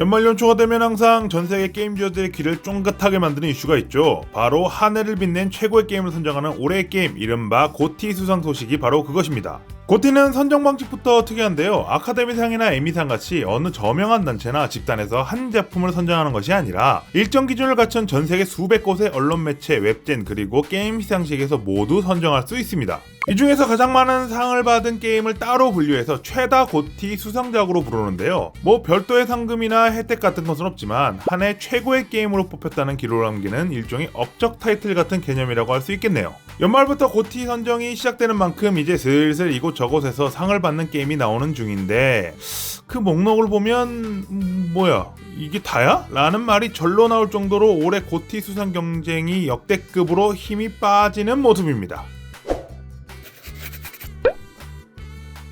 연말 연초가 되면 항상 전 세계 게임주들의 귀를 쫑긋하게 만드는 이슈가 있죠. 바로 한 해를 빛낸 최고의 게임을 선정하는 올해의 게임, 이른바 고티 수상 소식이 바로 그것입니다. 고티는 선정 방식부터 특이한데요. 아카데미상이나 에미상 같이 어느 저명한 단체나 집단에서 한 작품을 선정하는 것이 아니라 일정 기준을 갖춘 전 세계 수백 곳의 언론 매체, 웹젠 그리고 게임 시상식에서 모두 선정할 수 있습니다. 이 중에서 가장 많은 상을 받은 게임을 따로 분류해서 최다 고티 수상작으로 부르는데요. 뭐 별도의 상금이나 혜택 같은 것은 없지만 한 해 최고의 게임으로 뽑혔다는 기록을 남기는 일종의 업적 타이틀 같은 개념이라고 할 수 있겠네요. 연말부터 고티 선정이 시작되는 만큼 이제 슬슬 이곳저곳에서 상을 받는 게임이 나오는 중인데 그 목록을 보면 음, 뭐야 이게 다야? 라는 말이 절로 나올 정도로 올해 고티 수상 경쟁이 역대급으로 힘이 빠지는 모습입니다.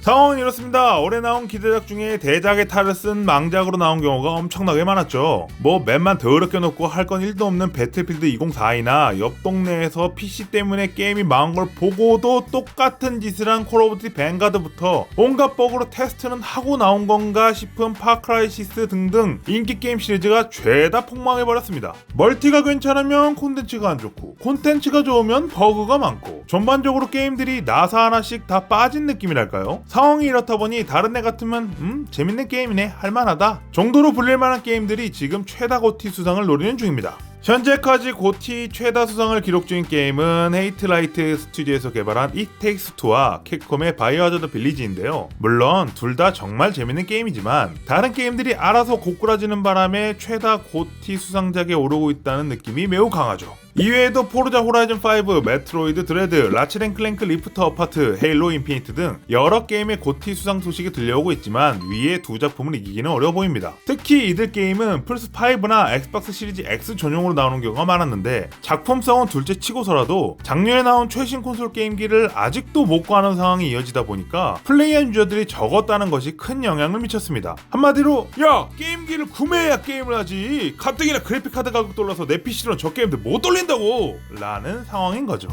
상황은 이렇습니다. 올해 나온 기대작 중에 대작의 탈을 쓴 망작으로 나온 경우가 엄청나게 많았죠. 뭐 맵만 더럽게 놓고 할 건 1도 없는 배틀필드 2042나 옆 동네에서 PC 때문에 게임이 망한 걸 보고도 똑같은 짓을 한 콜 오브 듀티 뱅가드부터 온갖 버그로 테스트는 하고 나온 건가 싶은 파크라이시스 등등 인기 게임 시리즈가 죄다 폭망해버렸습니다. 멀티가 괜찮으면 콘텐츠가 안 좋고 콘텐츠가 좋으면 버그가 많고 전반적으로 게임들이 나사 하나씩 다 빠진 느낌이랄까요? 상황이 이렇다 보니 다른 애 같으면 음 재밌는 게임이네 할만하다 정도로 불릴만한 게임들이 지금 최다 고티 수상을 노리는 중입니다. 현재까지 고티 최다 수상을 기록 중인 게임은 헤이트라이트 스튜디오에서 개발한 It Takes Two와 캡콤의 바이오하자드 빌리지인데요. 물론 둘 다 정말 재밌는 게임이지만 다른 게임들이 알아서 고꾸라지는 바람에 최다 고티 수상작에 오르고 있다는 느낌이 매우 강하죠. 이외에도 포르자 호라이즌 5, 메트로이드 드레드, 라치랭클랭크 리프트 어파트, 헤일로 인피니트 등 여러 게임의 고티 수상 소식이 들려오고 있지만 위에 두 작품을 이기기는 어려워 보입니다. 특히 이들 게임은 플스5나 엑스박스 시리즈 X 전용으로 나오는 경우가 많았는데 작품성은 둘째 치고서라도 작년에 나온 최신 콘솔 게임기를 아직도 못 구하는 상황이 이어지다 보니까 플레이한 유저들이 적었다는 것이 큰 영향을 미쳤습니다. 한마디로 야 게임기를 구매해야 게임을 하지 가뜩이나 그래픽카드 가격 올라서 내 PC로는 저 게임들 못 돌린다고 라는 상황인 거죠.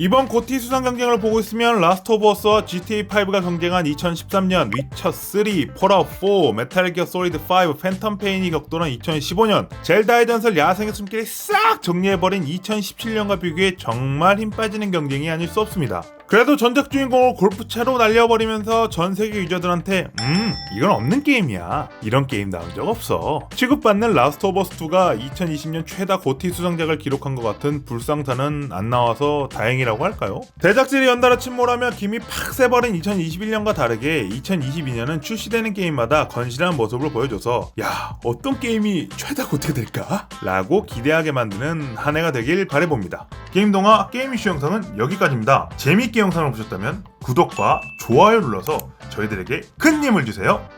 이번 고티 수상 경쟁을 보고 있으면 라스트 오브 어스와 GTA5가 경쟁한 2013년, 위쳐3, 폴아웃4, 메탈 기어 솔리드 5, 팬텀 페인이 격돌한 2015년, 젤다의 전설 야생의 숨길이 싹 정리해버린 2017년과 비교해 정말 힘 빠지는 경쟁이 아닐 수 없습니다. 그래도 전작 주인공을 골프채로 날려버리면서 전 세계 유저들한테 음 이건 없는 게임이야 이런 게임 나온 적 없어 취급받는 라스트 오브 어스 2가 2020년 최다 고티 수상작을 기록한 것 같은 불상사는 안 나와서 다행이라고 할까요? 대작질이 연달아 침몰하며 김이 팍 새버린 2021년과 다르게 2022년은 출시되는 게임마다 건실한 모습을 보여줘서 야 어떤 게임이 최다 고티가 될까? 라고 기대하게 만드는 한 해가 되길 바래봅니다 게임동화 게임 이슈 영상은 여기까지입니다 재 미있게 영상을 보셨다면 구독과 좋아요 눌러서 저희들에게 큰 힘을 주세요